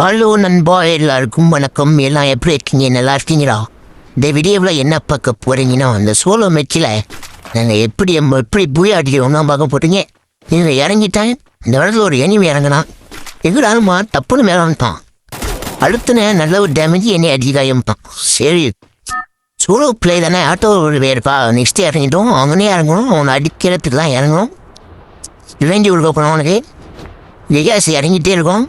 Hello நண்பா எல்லாருக்கும் வணக்கம். எல்லாம் எப்படி இருக்கீங்க? நல்லா இருக்கீங்களா? இந்த வீடியோவில் என்ன பார்க்க போகிறீங்கன்னா அந்த சோலோ மெச்சில் நாங்கள் எப்படி எப்படி பூயா அடிக்கிறோம்னா பார்க்க போட்டீங்க நீங்கள் இறங்கிட்டேன் இந்த இடத்துல ஒரு எனிமி இறங்கினான். எங்கடாலுமா தப்புன்னு மேலே வந்துட்டான் அடுத்த நல்ல ஒரு டேமேஜ் என்னை அடிக்காயம்ட்டான் சரி. சோலோ பிளே தானே? ஆட்டோ வேறுப்பா. நெக்ஸ்ட் இறங்கிட்டோம். அவனே இறங்கணும் அவனை அடிக்கிறதுக்கு தான் இறங்கணும் இறங்கி கொடுக்க போனோம் அவனுக்கு. எகாசி இறங்கிட்டே இருக்கோம்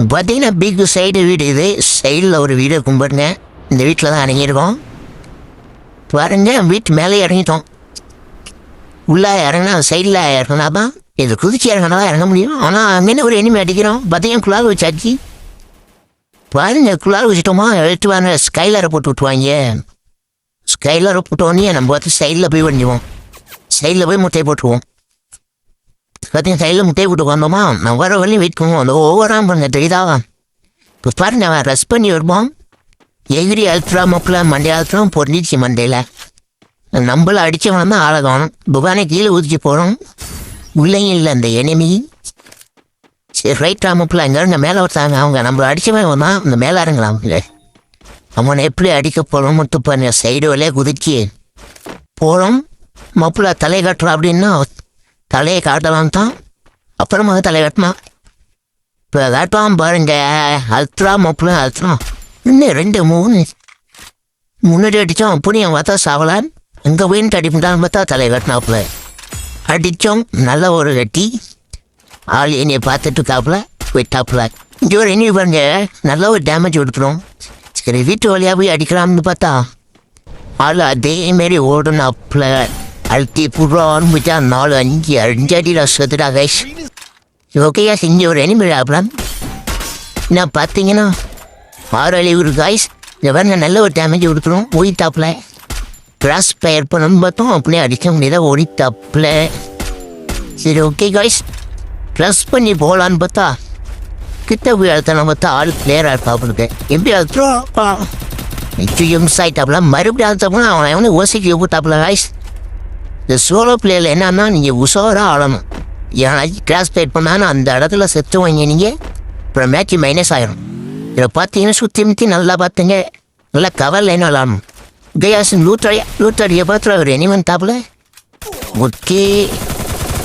பார்த்தீங்கன்னா பிக் சைடு வீடு இது. சைடில் ஒரு வீடு இருக்கும் பாருங்க. இந்த வீட்டில் தான் இறங்கியிருக்கோம். பாருங்க வீட்டு மேலே இறங்கிட்டோம். உள்ளே இறங்கினா சைடில் இறங்கினா தான் இது குதிச்சு இறங்கினா தான் இறங்க முடியும். ஆனால் அங்கே ஒரு எனிமே அடிக்கிறோம்? பார்த்தீங்கன்னா குளால் வச்சாச்சு பாருங்க குளால் வச்சுட்டோமா? எடுத்து வாங்க ஸ்கைலரை போட்டு விட்டுவாங்க ஸ்கைலரை போட்டோன்னே நம்ம பார்த்து சைடில் போய் வண்டிவோம். சைடில் போய் முட்டையை போட்டுருவோம். பார்த்தீங்க சைடில் முட்டையை போட்டு உட்காந்தோமா நான் வர வரையும் வெயிட் பண்ணுவோம் அந்த ஓவராக பண்ணுங்க தெரியுதா இப்போ பாருங்க அவன் ரெஸ்ட் பண்ணி வருவோம் எகிரி அல்ஃப்ரா மப்பில் மண்டே அழுத்துறோம் பொருந்திச்சு மண்டையில் நம்மள அடித்தவன் தான் ஆளகாணும் புகானே கீழே ஊதிச்சு போகிறோம் உள்ளேயும் இல்லை அந்த எனிமி சரி ரைட் ராமப்பில் அங்கே மேலே ஒருத்தாங்க அவங்க நம்மள அடித்தவன் தான் இந்த மேலே இறங்கலாம் இல்லை அவனை எப்படி அடிக்க போகிறோம் மட்டும் பண்ண சைடு வழியாக குதிச்சு போகிறோம் மப்பில் தலை கட்டுறோம் அப்படின்னா தலையை காட்டலாம் தான். அப்புறமா தலை வெட்டமா? இப்போ காட்டுவான் பாருங்க. அல்ட்ரா மப்பில் அல்ட்ரா. இன்னும் ரெண்டு மூணு. முன்னாடி அடித்தோம் அப்படியும் பார்த்தா சாவலான். எங்கே போயின்னு அடிப்பிட்டான்னு பார்த்தா தலை வெட்டினாப்புல. அடித்தோம் நல்ல ஒரு வெட்டி. ஆள் என்னை பார்த்துட்டு இருக்காப்புல விட்டாப்புல. இங்கே ஒரு என்ன பாருங்க நல்ல ஒரு டேமேஜ் கொடுத்துரும் சரி வீட்டு வழியாக போய் அடிக்கலாம்னு பார்த்தா ஆள் அதேமாரி ஓடனாப்புல அழுத்தி புறான்னு போயிட்டா நாலு அஞ்சு அஞ்சு அடியில் சுத்துடா கைஸ் ஓகேயா செஞ்ச ஒரு எனிமல் ஆகலாம் நான் பார்த்தீங்கன்னா ஆறு அழிவுறு காய்ஸ் இந்த நான் நல்ல ஒரு டேமேஜ் கொடுத்துரும் ஓடித்தாப்புல கிராஸ் பயர் பண்ணணும்னு பார்த்தோம் அப்படியே அடிக்க முடியாத ஓடித்தாப்புல சரி ஓகே காய்ஸ் ப்ளஸ் பண்ணி போகலான்னு பார்த்தா கிட்ட போய் அழுத்தணும் பார்த்தா ஆள் பிளேயராக இருப்பாப்புருக்கு எப்படி அழுத்துறோம் நிச்சயம் ஆயிட்டாப்புல மறுபடியும் அழுத்தப்போனா அவனை அவனு ஓசிக்கு போட்டாப்புல காய்ஸ் இந்த சோலோ பிளேயில் என்னன்னா நீங்கள் உஷாராக ஆடணும். ஏன்னா கிளாஸ் பிளேட் பண்ணாலும் அந்த இடத்துல செத்து வாங்க நீங்கள் அப்புறம் மேட்ச் மைனஸ் ஆயிரும். இதை பார்த்தீங்கன்னா சுற்றி முற்றி நல்லா பார்த்துங்க. நல்லா கவர் லைனாக விளாடணும். கயாசன் லூட்டடியா லூட்டடியை பார்த்து அவர் எனிமன் தாப்பில் ஓகே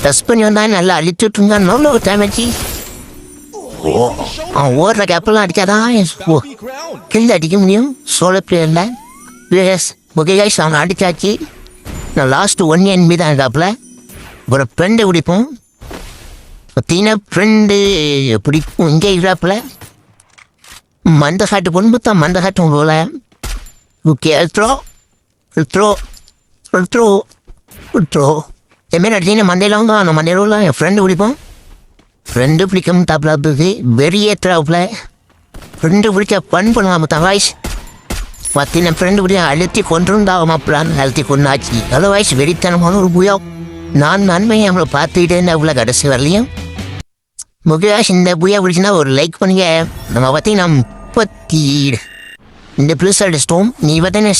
டஸ் பண்ணி வந்தா நல்லா அழிச்சுட்டுங்க நல்ல ஒரு டேமேஜி ஓ அவன் ஓடுற கேப்பெல்லாம் அடிக்காதான் ஓ கில் அடிக்க முடியும். சோலோ பிளேயரில் எஸ் ஓகே அவன் அடிச்சாச்சு. நான் லாஸ்ட் ஒன் என்பி தான் இருக்காப்புல ஒரு ஃப்ரெண்டு பிடிப்போம். பார்த்தீங்கன்னா ஃப்ரெண்டு பிடிக்கும் இங்கே இருக்கிறாப்புல மந்த காட்டு பொண்ணு தான் மந்த காட்டும் போல. Okay throw throw throw throw என்மாரி அடிச்சீங்கன்னா மண்டையில் வந்து அந்த மண்டையில் என் ஃப்ரெண்டு பிடிப்போம். ஃப்ரெண்டு பிடிக்கும் தாப்புல இருந்தது வெறியேற்றாப்புல ஃப்ரெண்டு பிடிச்ச ஃபன் பண்ணலாம் தவாய்ஸ் பத்தின ஃப்ரெண்டு பிடிச்ச அழுத்தி கொண்டிருந்தாமாப்பிளான்னு அழுத்தி கொண்டாச்சு அதர்வைஸ் வெறித்தனமான ஒரு புயம் நான் நன்மையை அவளை பார்த்துக்கிட்டேன் அவ்வளோ கடைசி வரலையும் முகிலாஷ் இந்த புயா பிடிச்சுன்னா ஒரு லைக் பண்ணுங்க. நம்ம பார்த்தீங்கன்னா முப்பத்தி இந்த ப்ளஸ் அடிச்சிட்டோம் நீ பார்த்தீங்கன்னா